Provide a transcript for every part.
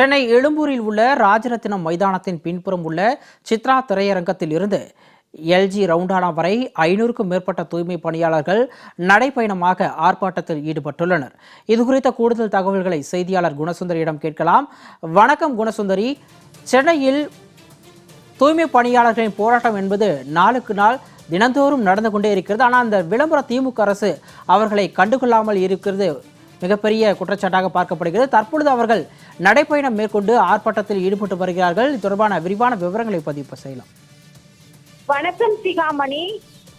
சென்னை எழும்பூரில் உள்ள ராஜரத்தினம் மைதானத்தின் பின்புறம் உள்ள சித்ரா திரையரங்கத்தில் இருந்து எல்ஜி ரவுண்டானா வரை ஐநூறுக்கும் மேற்பட்ட தூய்மை பணியாளர்கள் நடைப்பயணமாக ஆர்ப்பாட்டத்தில் ஈடுபட்டுள்ளனர். இது குறித்த கூடுதல் தகவல்களை செய்தியாளர் குணசுந்தரியிடம் கேட்கலாம். வணக்கம் குணசுந்தரி. சென்னையில் தூய்மை பணியாளர்களின் போராட்டம் என்பது நாளுக்கு நாள் தினந்தோறும் நடந்து கொண்டே இருக்கிறது. ஆனால் அந்த விளம்பர திமுக அரசு அவர்களை கண்டுகொள்ளாமல் இருக்கிறது மிகப்பெரிய குற்றச்சாட்டாக பார்க்கப்படுகிறது. தற்பொழுது அவர்கள் நடைப்பயணம் மேற்கொண்டு ஆர்ப்பாட்டத்தில் ஈடுபட்டு வருகிறார்கள். இது தொடர்பான விரிவான விவரங்களை பதிவு செய்யலாம். வணக்கம் சிகாமணி.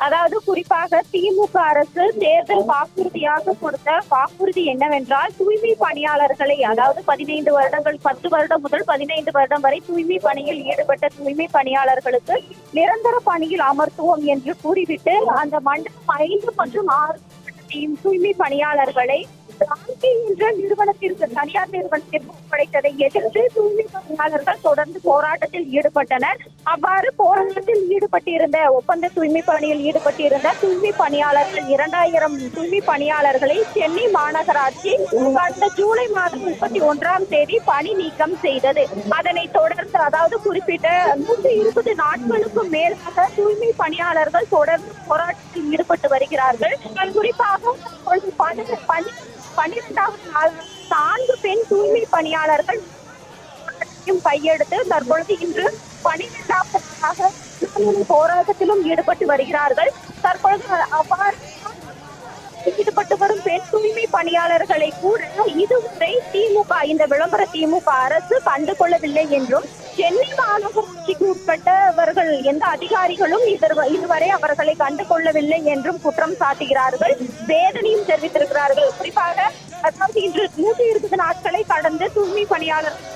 அதாவது குறிப்பாக திமுக அரசு தேர்தல் வாக்குறுதியாக கொடுத்த வாக்குறுதி என்னவென்றால் தூய்மை பணியாளர்களை அதாவது பதினைந்து வருடங்கள் பத்து வருடம் முதல் பதினைந்து வருடம் வரை தூய்மை பணியில் ஈடுபட்ட தூய்மை பணியாளர்களுக்கு நிரந்தர பணியில் அமர்த்துவோம் என்று கூறிவிட்டு அந்த மண்டலம் ஐந்து மற்றும் ஆறு தூய்மை பணியாளர்களை ராக்கி என்ற நிறுவனத்திற்கு தனியார் நிறுவனத்திற்கு ஒப்படைத்ததை எதிர்த்து தூய்மை பணியாளர்கள் தொடர்ந்து போராட்டத்தில் ஈடுபட்டனர். அவ்வாறு போராட்டத்தில் ஈடுபட்டிருந்த ஒப்பந்த தூய்மை பணியில் ஈடுபட்டிருந்த தூய்மை பணியாளர்கள் இரண்டாயிரம் தூய்மை பணியாளர்களை சென்னை மாநகராட்சி கடந்த ஜூலை மாதம் முப்பத்தி ஒன்றாம் தேதி பணி நீக்கம் செய்தது. அதனை தொடர்ந்து அதாவது குறிப்பிட்ட நூற்றி இருபது நாட்களுக்கும் மேலாக தூய்மை பணியாளர்கள் தொடர்ந்து போராட்டத்தில் ஈடுபட்டு வருகிறார்கள். குறிப்பாக பணி பன்னிரெண்டாவது நாள் நான்கு பெண் தூய்மை பணியாளர்கள் கையெடுத்து தற்பொழுது இன்று பனிரெண்டாவது போராட்டத்திலும் ஈடுபட்டு வருகிறார்கள். தற்பொழுது அவ்வாறு ஈடுபட்டு வரும் பெண் தூய்மை பணியாளர்களை கூட இதுவரை திமுக இந்த விளம்பர திமுக அரசு கண்டு கொள்ளவில்லை என்றும் சென்னை மாநகராட்சிக்கு உட்பட்டவர்கள் எந்த அதிகாரிகளும் இதுவரை அவர்களை கண்டு கொள்ளவில்லை என்றும் குற்றம் சாட்டுகிறார்கள். வேதனையும் தெரிவித்திருக்கிறார்கள். குறிப்பாக அதாவது இன்று நூற்றி இருபது நாட்களை கடந்து தூய்மை பணியாளர்கள்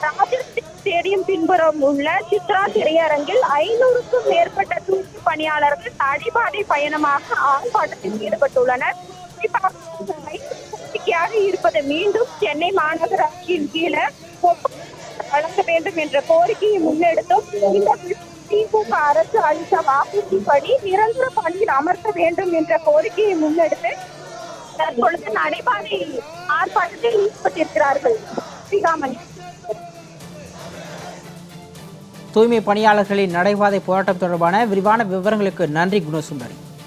போராட்டத்தில் ஸ்டேடியம் பின்புறம் உள்ள சித்ரா திரையரங்கில் ஐநூறுக்கும் மேற்பட்ட தூய்மை பணியாளர்கள் நடைபாதை பயணமாக ஆர்ப்பாட்டத்தில் ஈடுபட்டுள்ளனர். குறிப்பாக கோரிக்கையாக இருப்பது மீண்டும் சென்னை மாநகராட்சியின் கீழே வழங்க வேண்டும் என்ற கோரிக்கையை முன்னெடுத்தும் இந்த திமுக அரசு அளித்த வாக்குறுதிப்படி நிரந்தர பணியில் அமர்த்த வேண்டும் என்ற கோரிக்கையை முன்னெடுத்து தற்பொழுது நடைபாதை ஆர்ப்பாட்டத்தில் ஈடுபட்டிருக்கிறார்கள். சிகாமணி தூய்மை பணியாளர்களின் நடைபாதை போராட்டம் தொடர்பான விரிவான விவரங்களுக்கு நன்றி குணசுந்தரி.